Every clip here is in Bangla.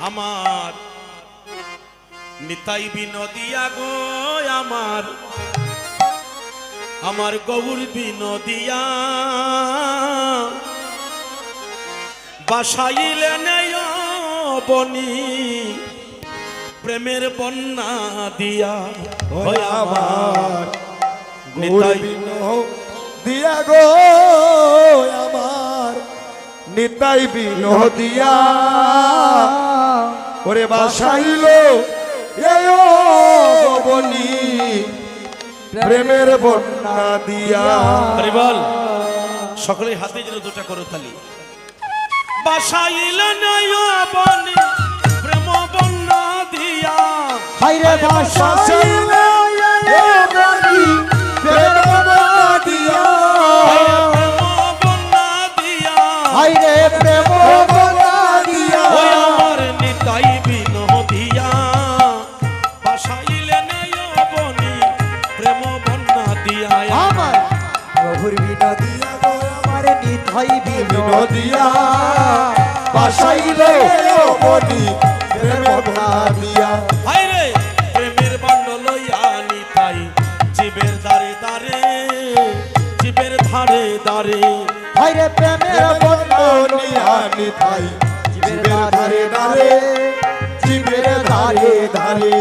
আমার। নিতাই বিনোদিয়া গো আমার। আমার গৌর বিনোদিয়া। বাসাইলে বনি। প্রেমের বন্যা দিয়া হয় আমার। নিতাই দিয়া গো আমার। নিতাই বিনোদিয়া। ওরে বাসাইল বনি প্রেমের বন্যা দিয়া। বল সকলে হাতে যেন দুটা করো তালি বাসাইলে প্রেম বন্যা দিয়া। হাইরে বাসাইল বিনোদিয়া গো আমার নিথই বিনোদ বিনোদিয়া বাসাইল বনি প্রেমের বন্যা দিয়া হাইরে প্রেমের বান্ড লইয়া নিতাই জীবের দারে দারে জীবের ধারে দারে হাইরে প্রেমের বন্যা নিতাই জীবের ধারে ধারে জীবের ধারে ধারে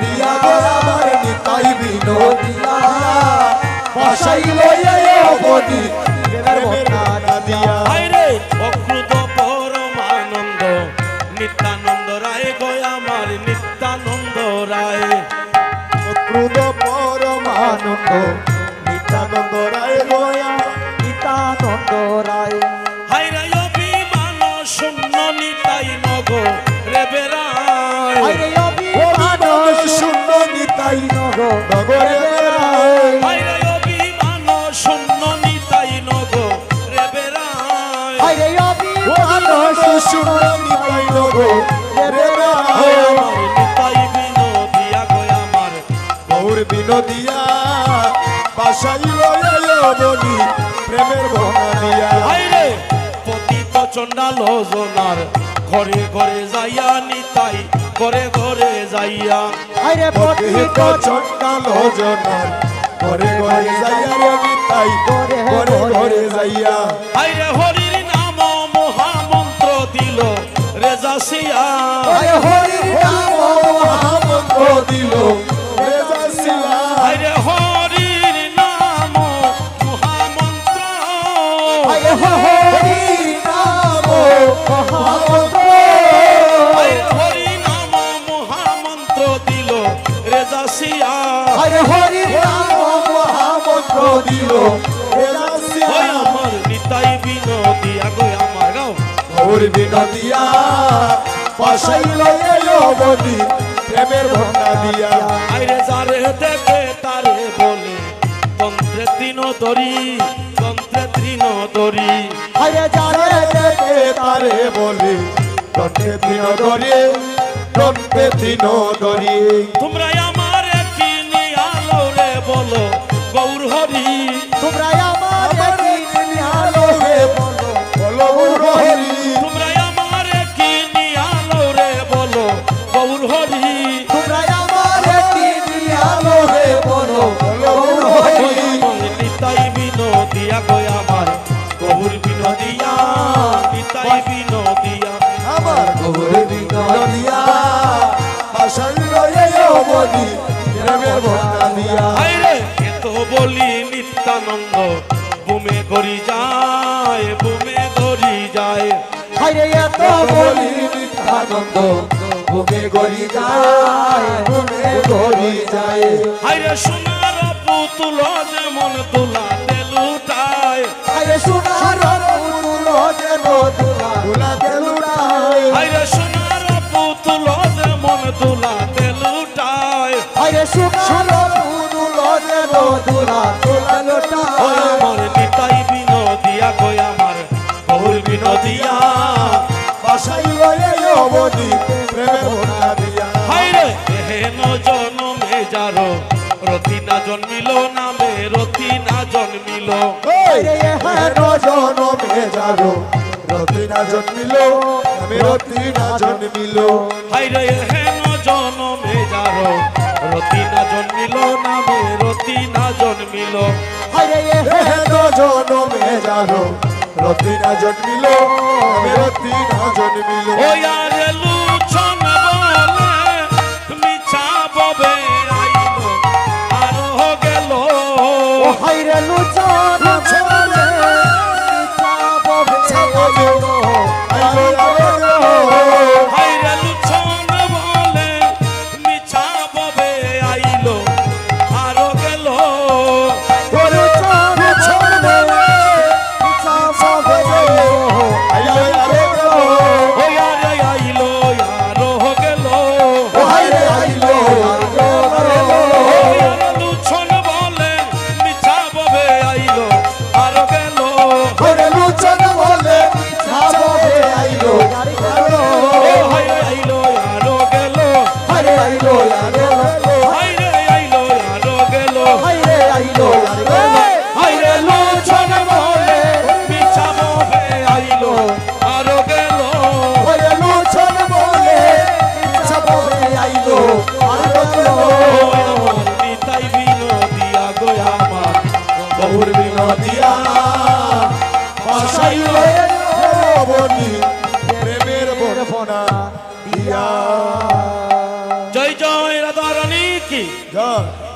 বিনোদিয়া আমার নিতাই বিনোদিয়া বাসাইল বন্যা দিয়া হাইরে অক্রুত পরমানন্দ নিত্যানন্দ রায় গয় আমার নিত্যানন্দ রায়। ক্রুদ পরমানন্দ নিত্যানন্দ রায় গয়া নিতানন্দ রায়। হাইরে অভিমান শূন্য নিতাই নগ বিনোদিয়া বিনোদিয়া বাসাইল বনি প্রেমের বনা পতিত চণ্ডাল জনার। ঘরে ঘরে যাইয়া নিতাই ঘরে ঘরে যাইয়া। হাইরে পতিত চন্ডাল জনার। ঘরে ঘরে যাইয়া রে নিতাই ঘরে ঘরে যাইয়া। মহামন্ত্র দিল রেজাসিয়া হাইরে হরির নাম মহামন্ত্র দিল নাম মহামন্ত্র। নাম মহামন্ত্র। হরি নাম মহামন্ত্র দিল হাইরে হরির নাম মহামন্ত্র দিল গৌর বিনোদিয়া পাশাইল বনি প্রেমের ভঙ্গা দিয়া। আইরে যারে দেখে তারে বলে তন্ত্রে তৃণ দরি তন্ত্রে তৃণ দরি হাইরে যারে দেখে তারে বলে দণ্ডে দিন ধরে দণ্ডে দিন ধরে তোমরা আমার কিনি আলো রে বলো গৌর হরি। নিত্যানন্দ বুমে গড়ি যায় বুমে গড়ি যায়। হাইরে এত বলি নিত্যানন্দ ভূমে গড়ি যায় ভূমে গড়ি যায়। হাইরে সোনার পুতুল যেমন তুলা তেলুটায় হাইরে সোনার পুতুল যেন তুলা ভোলা তেলুড়ায় হাইরে সোনার পুতুল যেমন তুলা তেলুটায় হাইরে সোনার পুতুল গেল দুলা লোটা রতিনা জন্মিল নামে রতিনা জন্মিল। হেন জনমে যারো রতিনা জন্মিল আমি রতিনা জন্মিল। হাইরে হেন জনমে যারো রতিনা জন্মিল নামে রতিনা জন্মিল। হেন জনমে যারো রতিনা জন্মিল আমি রতিনা জন্মিল। ওই আর লুছন গৌর বিনোদিয়া লয়ে অবধি প্রেমের বরফনা দিয়া। জয় জয় রাধারানী কি? জয়।